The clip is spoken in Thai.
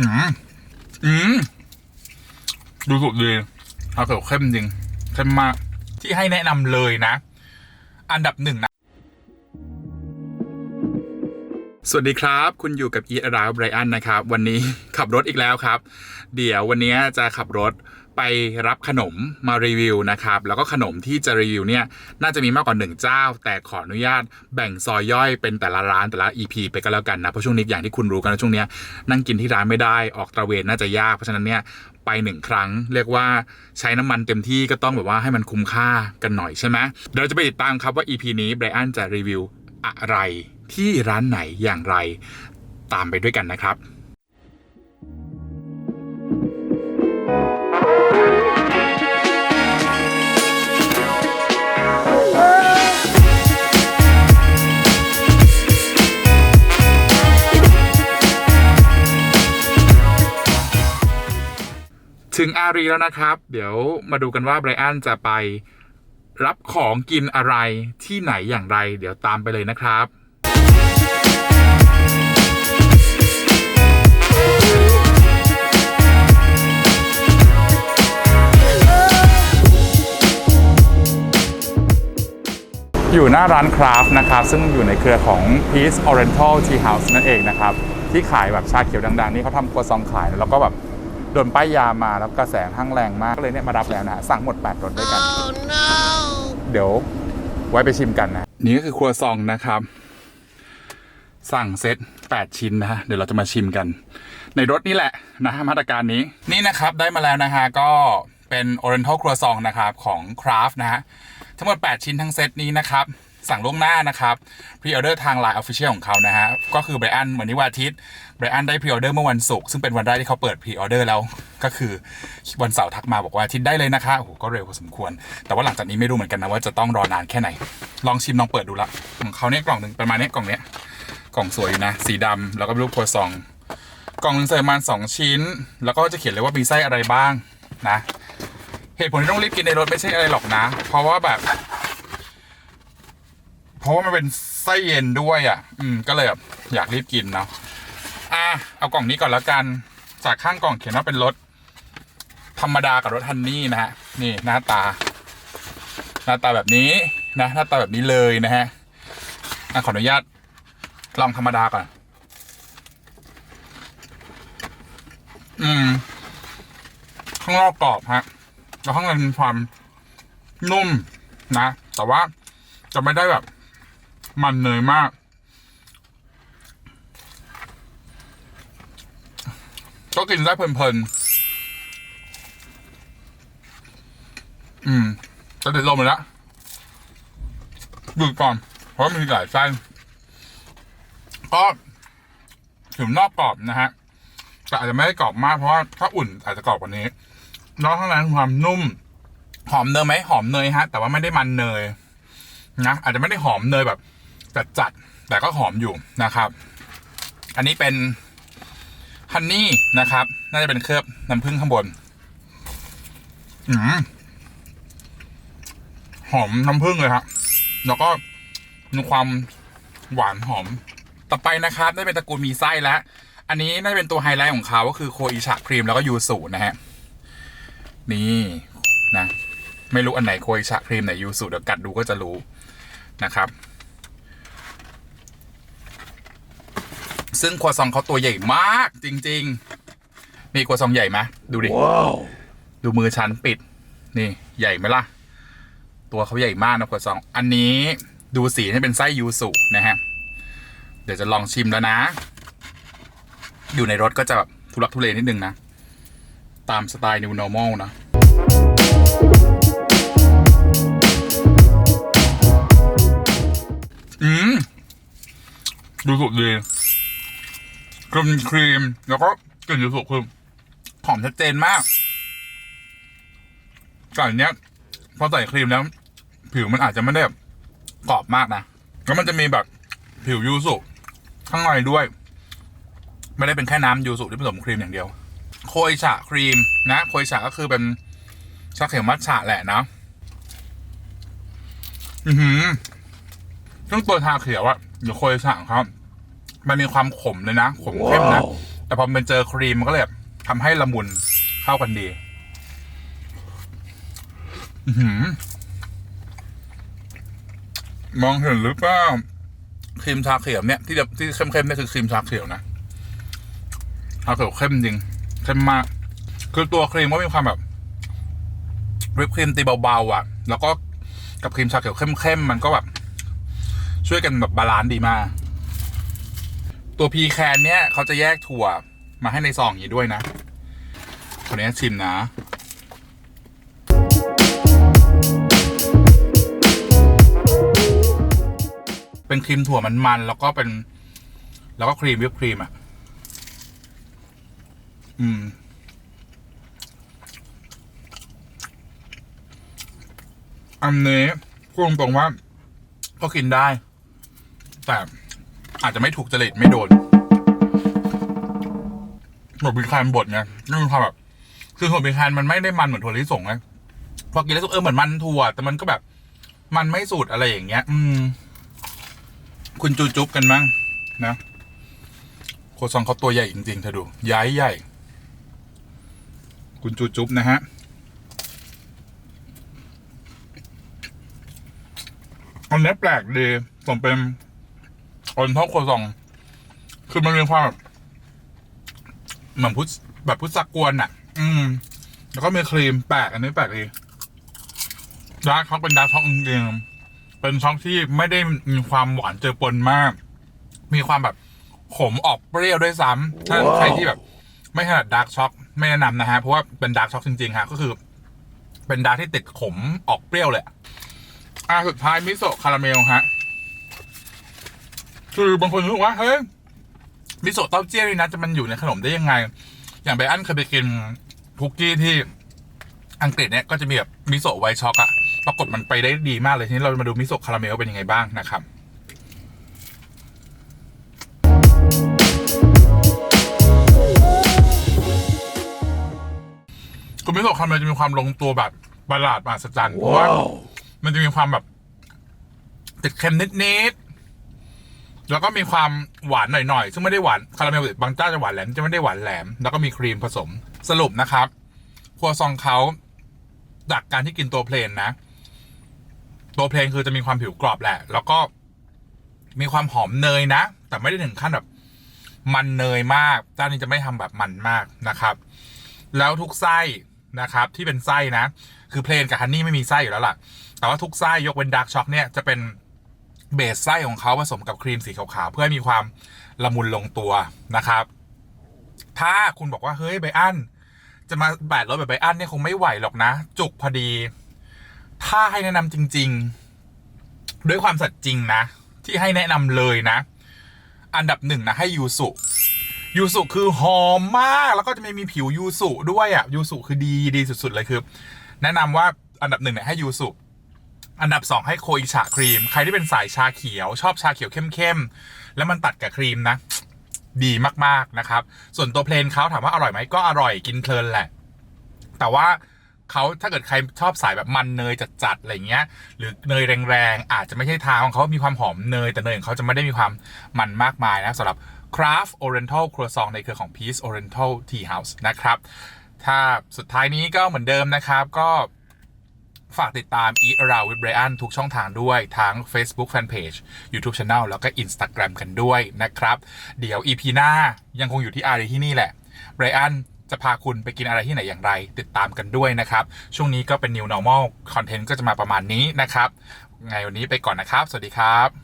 อืมอืมดูสุดดีเอาเขียวเข้มจริงเข้มมาก ที่ให้แนะนำเลยนะ อันดับหนึ่งนะ สวัสดีครับ คุณอยู่กับอีราวไบรอันนะครับ วันนี้ ขับรถอีกแล้วครับ เดี๋ยววันนี้จะขับรถ ไปรับขนมมารีวิวนะครับ แล้วก็ขนมที่จะรีวิวเนี่ยน่าจะมีมากกว่าหนึ่งเจ้า แต่ขออนุญาตแบ่งซอยย่อยเป็นแต่ละร้านแต่ละ EP ไปก็แล้วกันนะ เพราะช่วงนี้อย่างที่คุณรู้กันช่วงนี้นั่งกินที่ร้านไม่ได้ออกตระเวนน่าจะยากเพราะฉะนั้นเนี่ยไปหนึ่งครั้ง เรียกว่าใช้น้ำมันเต็มที่ก็ต้องแบบว่าให้มันคุ้มค่ากันหน่อยใช่ไหมเดี๋ยวจะไปติดตามครับว่า EP นี้ไบรอันจะรีวิวอะไรที่ร้านไหนอย่างไร ตามไปด้วยกันนะครับ ถึงอารีแล้วนะครับ เดี๋ยวมาดูกันว่าไบรอันจะไปรับของกินอะไรที่ไหนอย่างไร เดี๋ยวตามไปเลยนะครับอยู่หน้าร้านคราฟต์นะครับ ซึ่งอยู่ในเครือของ Peace Oriental Tea House นั่นเองนะครับ ที่ขายแบบชาเขียวดัง ๆ นี่เขาทำครัวซองขาย แล้วก็แบบ โดนป้ายยามาแล้วกระแสข้างแรงมากก็เลยเนี่ยมารับแล้วนะฮะสั่งหมด8รสด้วยกัน เดี๋ยวไว้ไปชิมกันนะ นี่ก็คือครัวซองนะครับ สั่งเซต8 ชิ้นนะฮะเดี๋ยวเราจะมาชิมกัน ในรถนี่แหละนะฮะมาตรการนี้นี่นะครับได้มาแล้วนะฮะก็เป็น Oriental ครัวซองนะครับของ Craft นะฮะทั้งหมด 8 ชิ้นทั้งเซตนี้นะครับสั่งล่วงหน้านะครับพรีออเดอร์ทาง Line Official ของเขานะฮะก็คือไบรอันวันนี้วันอาทิตย์ ไบรอันได้พรีออเดอร์เมื่อวันศุกร์ซึ่งเป็นวันแรกที่เขาเปิดพรีออเดอร์แล้ว ก็คือวันเสาร์ทักมาบอกว่าทิตย์ได้เลยนะคะโอ้โหก็เร็วพอสมควร แต่ว่าหลังจากนี้ไม่รู้เหมือนกันนะว่าจะต้องรอนานแค่ไหน ลองชิมลองเปิดดูละของเขาเนี่ยกล่องหนึ่งประมาณเนี้ยกล่องเนี้ยกล่องสวยอยู่นะ สีดำแล้วก็รูปครัวซอง กล่องหนึงใส่ประมาณสองชิ้น แล้วก็จะเขียนเลยว่ามีไส้อะไรบ้างนะ เหตุผลที่ต้องรีบกินในรถไม่ใช่อะไรหรอกนะ เพราะว่าแบบ เพราะว่ามันเป็นไส้เย็นด้วยอะ อืม ก็เลยแบบอยากรีบกินเนาะ เอากล่องนี้ก่อนแล้วกัน จากข้างกล่องเขียนว่าเป็นรสธรรมดากับรสฮันนี่นะฮะ นี่หน้าตา หน้าตาแบบนี้นะ หน้าตาแบบนี้เลยนะฮะอะขออนุญาตลองธรรมดาก่อน อืม ข้างนอกกรอบฮะ แล้วข้างในมีความนุ่มนะ แต่ว่าจะไม่ได้แบบ มันเนยมาก ก็กินได้เพลินๆ อืมจะติดลมเลยละดูก่อน เพราะมีหลายไส้ก็ผิวนอกกรอบนะฮะ แต่อาจจะไม่ได้กรอบมาก เพราะว่าถ้าอุ่นอาจจะกรอบกว่านี้ นอกข้างในความนุ่ม หอมเนยไหมหอมเนยฮะ แต่ว่าไม่ได้มันเนยนะอาจจะไม่ได้หอมเนยแบบจัดจัดๆแต่ก็หอมอยู่นะครับ อันนี้เป็น ฮันนี่นะครับ น่าจะเป็นเคลือบน้ำผึ้งข้างบน อืมหอมน้ำผึ้งเลยครับแล้วก็มีความหวานหอม ต่อไปนะครับ ได้เป็นตระกูลมีไส้แล้ว อันนี้น่าจะเป็นตัวไฮไลท์ของเขาก็คือโคอิชะครีมแล้วก็ยูสุนะฮะ นี่นะ ไม่รู้อันไหนโคอิชะครีมไหนยูสุเดี๋ยวกัดดูก็จะรู้นะครับ ซึ่งครัวซองเขาตัวใหญ่มาก จริง ๆ นี่ครัวซองใหญ่ไหมดูดิดูมือฉันปิด นี่ใหญ่ไหมล่ะ ตัวเขาใหญ่มากนะครัวซอง อันนี้ดูสีให้เป็นไส้ยูสุนะฮะ เดี๋ยวจะลองชิมแล้วนะ อยู่ในรถก็จะแบบทุลักทุเลนิดนึงนะ ตามสไตล์ new normal นะอืม ดูสุดดี กลิ่นครีม แล้วก็กลิ่นยูสุคือหอมชัดเจนมากก่อนเนี้ยพอใส่ครีมแล้ว ผิวมันอาจจะไม่ได้แบบกรอบมากนะ แล้วมันจะมีแบบผิวยูสุข้างในด้วย ไม่ได้เป็นแค่น้ำยูสุที่ผสมครีมอย่างเดียว โคยฉะครีมนะ โคยฉะก็คือเป็นชาเขียวมัทฉะแหละนะ อือหือซึ่งตัวชาเขียวอะหรือโคยฉะของเขา มันมีความขมเลยนะ ขมเข้มนะ แต่พอมันเจอครีมมันก็เลยแบบทำให้ละมุนเข้ากันดี อือหือ มองเห็นหรือเปล่าครีมชาเขียวเนี่ยที่แบบที่เข้มๆเนี่ยคือครีมชาเขียวนะชาเขียวเข้มจริงเข้มมาก คือตัวครีมก็มีความแบบวิปครีมตีเบาๆอะ แล้วก็กับครีมชาเขียวเข้มๆมันก็แบบช่วยกันแบบบาลานซ์ดีมาก ตัวพีแคนเนี่ยเขาจะแยกถั่วมาให้ในซองอย่างนี้ด้วยนะคนนี้ชิมนะเป็นครีมถั่วมันๆแล้วก็เป็น แล้วก็ครีมวิปครีมอะ อืม อันนี้พูดตรงๆว่าก็กินได้ แต่ อาจจะไม่ถูกจริตไม่โดนหมดบีคานบดไงนี่มีความแบบ คือหัวบีคานมันไม่ได้มันเหมือนถั่วลิสงไงพอกินแล้วรู้สึกเออเหมือนมันถั่ว แต่มันก็แบบ มันไม่สูตรอะไรอย่างเงี้ย อืม คุณจูจุ๊บกันมั้งนะโคซองเขาตัวใหญ่จริงๆเธอดู ย้ายใหญ่ คุณจูจุ๊บนะฮะอันนี้แปลกดีผมเป็น คนชอบโคซอง คือมันมีความแบบเหมือนพุทแบบพุทธกวนอะ อืม แล้วก็มีครีมแปลกอันนี้แปลกดีดาร์กช็อกเป็นดาร์กช็อกจริงๆเป็นช็อกที่ไม่ได้มีความหวานเจอปนมาก มีความแบบขมออกเปรี้ยวด้วยซ้ำถ้าใครที่แบบ ไม่ถนัดดาร์กช็อกไม่แนะนำนะฮะ เพราะว่าเป็นดาร์กช็อกจริงๆฮะก็คือ เป็นดาร์กที่ติดขมออกเปรี้ยวเลยอะอะสุดท้ายมิโซะคาราเมลฮะ คือบางคนรู้ว่าเฮ้ยมิโซะเต้าเจี้ยนี่นะจะมันอยู่ในขนมได้ยังไง อย่างไบอันเคยไปกินคุกกี้ที่อังกฤษเนี่ยก็จะมีแบบมิโซะไวช็อกอะปรากฏมันไปได้ดีมากเลยทีนี้เรามาดูมิโซะคาราเมลเป็นยังไงบ้างนะครับคุณมิโซะคาราเมลจะมีความลงตัวแบบประหลาดมหัศจรรย์เพราะว่ามันจะมีความแบบติดเค็มนิดๆ แล้วก็มีความหวานหน่อยๆ ซึ่งไม่ได้หวานคาราเมลบางเจ้าจะหวานแหลมจะไม่ได้หวานแหลม แล้วก็มีครีมผสมสรุปนะครับครัวซองเขาจากการที่กินตัวเพลนนะ ตัวเพลนคือจะมีความผิวกรอบแหละ แล้วก็มีความหอมเนยนะ แต่ไม่ได้ถึงขั้นแบบมันเนยมากเจ้านี้จะไม่ทำแบบมันมากนะครับ แล้วทุกไส้นะครับ ที่เป็นไส้นะ คือเพลนกับฮันนี่ไม่มีไส้อยู่แล้วล่ะ แต่ว่าทุกไส้ยกเว้นดาร์กช็อกเนี่ยจะเป็น เบสไส้ของเขาผสมกับครีมสีขาวๆเพื่อให้มีความละมุนลงตัวนะครับ ถ้าคุณบอกว่าเฮ้ยไบอันจะมาแบดรถแบบไบอันเนี่ยคงไม่ไหวหรอกนะ จุกพอดี ถ้าให้แนะนำจริง ๆ ด้วยความสัตย์จริงนะ ที่ให้แนะนำเลยนะ อันดับหนึ่งนะให้ยูสุยูสุคือหอมมากแล้วก็จะไม่มีผิวยูสุด้วยอะยูสุคือดีดีสุด ๆ เลยคือ แนะนำว่าอันดับหนึ่งเนี่ยให้ยูสุ อันดับสองให้โคอิชะครีม ใครที่เป็นสายชาเขียว ชอบชาเขียวเข้มๆ แล้วมันตัดกับครีมนะ ดีมากๆนะครับ ส่วนตัวเพลนเขาถามว่าอร่อยไหมก็อร่อยกินเพลินแหละ แต่ว่าเขาถ้าเกิดใครชอบสายแบบมันเนยจัดๆอะไรเงี้ย หรือเนยแรงๆ อาจจะไม่ใช่ทางของเขามีความหอมเนย แต่เนยของเขาจะไม่ได้มีความมันมากมายนะสำหรับ Craft Oriental Croissant ในเครือของ Peace Oriental Tea House นะครับ ถ้าสุดท้ายนี้ก็เหมือนเดิมนะครับก็ ฝากติดตามอีราวิบรอันทุกช่องทางด้วย ทั้ง Facebook Fanpage YouTube Channel แล้วก็ Instagram กันด้วยนะครับ เดี๋ยว EP หน้ายังคงอยู่ที่อารีที่นี่แหละบรอันจะพาคุณไปกินอะไรที่ไหนอย่างไร ติดตามกันด้วยนะครับ ช่วงนี้ก็เป็น New Normal Content ก็จะมาประมาณนี้นะครับ ไงวันนี้ไปก่อนนะครับ สวัสดีครับ